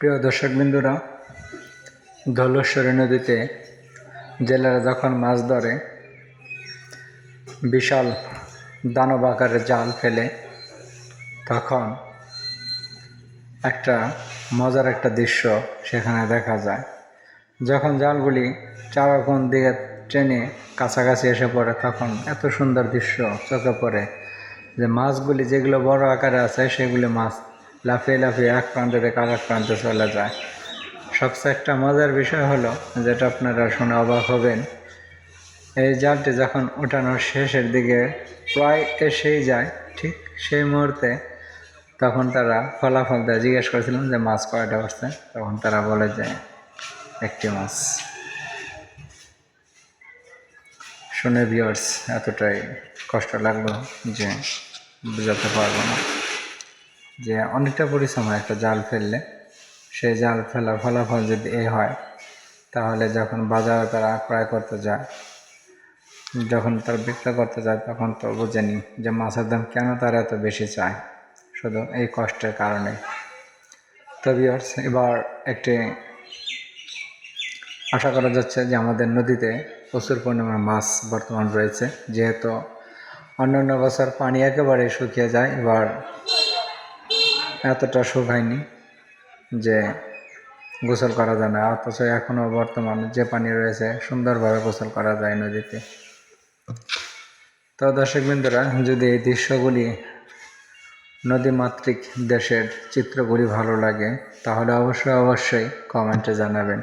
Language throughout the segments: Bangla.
প্রিয় দর্শকবৃন্দুরা, ধলেশ্বরী নদীতে জেলেরা যখন মাছ ধরে, বিশাল দানব আকারে জাল ফেলে, তখন একটা মজার একটা দৃশ্য সেখানে দেখা যায়। যখন জালগুলি চারাকোণ দিকে ট্রেনে কাছাকাছি এসে পড়ে, তখন এত সুন্দর দৃশ্য চোখে পড়ে যে মাছগুলি যেগুলো বড় আকারে আছে, সেগুলি মাছ লাফিয়ে লাফিয়ে এক প্রান্ত থেকে আরেক প্রান্তে চলে যায়। সবচেয়ে একটা মজার বিষয় হলো, যেটা আপনারা শুনে অবাক হবেন, এই জালটি যখন ওঠানোর শেষের দিকে প্রায় এসেই যায়, ঠিক সেই মুহূর্তে তখন তারা ফলাফল দেয়। জিজ্ঞেস করেছিলাম যে, মাছ কয়টা বসছে তখন তারা বলে যে, একটি মাছ। শুনে ভিওর্স এতটাই কষ্ট লাগল যে বোঝাতে পারব না। যে অনেকটা পরিশ্রম হয় একটা জাল ফেললে। সেই জাল ফেলার ফলাফল যদি এ হয়, তাহলে যখন বাজারে তারা ক্রয় করতে যায়, যখন তারা বিক্রয় করতে যায়, তখন তো বুঝেনি যে মাছের দাম কেন তারা এত বেশি চায়। শুধু এই কষ্টের কারণে। তো ভিউয়ার্স এবার একটি আশা করা যাচ্ছে যে আমাদের নদীতে প্রচুর পরিমাণে মাছ বর্তমান রয়েছে। যেহেতু অন্যান্য বছর পানি একেবারে শুকিয়ে যায়, এবার এতটা শুকায়নি যে গোসল করা যায় না। অথচ এখনও বর্তমান যে পানি রয়েছে, সুন্দরভাবে গোসল করা যায় নদীতে। তো দর্শকবৃন্দরা যদি এই দৃশ্যগুলি নদীমাতৃক দেশের চিত্রগুলি ভালো লাগে, তাহলে অবশ্যই অবশ্যই কমেন্টে জানাবেন।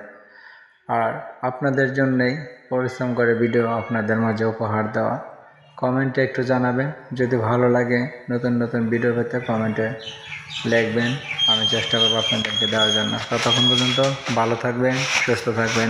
আর আপনাদের জন্যেই পরিশ্রম করে ভিডিও আপনাদের মাঝে উপহার দেওয়া। কমেন্টে একটু জানাবেন। যদি ভালো লাগে নতুন নতুন ভিডিও পেতে কমেন্টে লিখবেন। আমি চেষ্টা করব আপনাদেরকে দেওয়ার জন্য। ততক্ষণ পর্যন্ত ভালো থাকবেন, সুস্থ থাকবেন।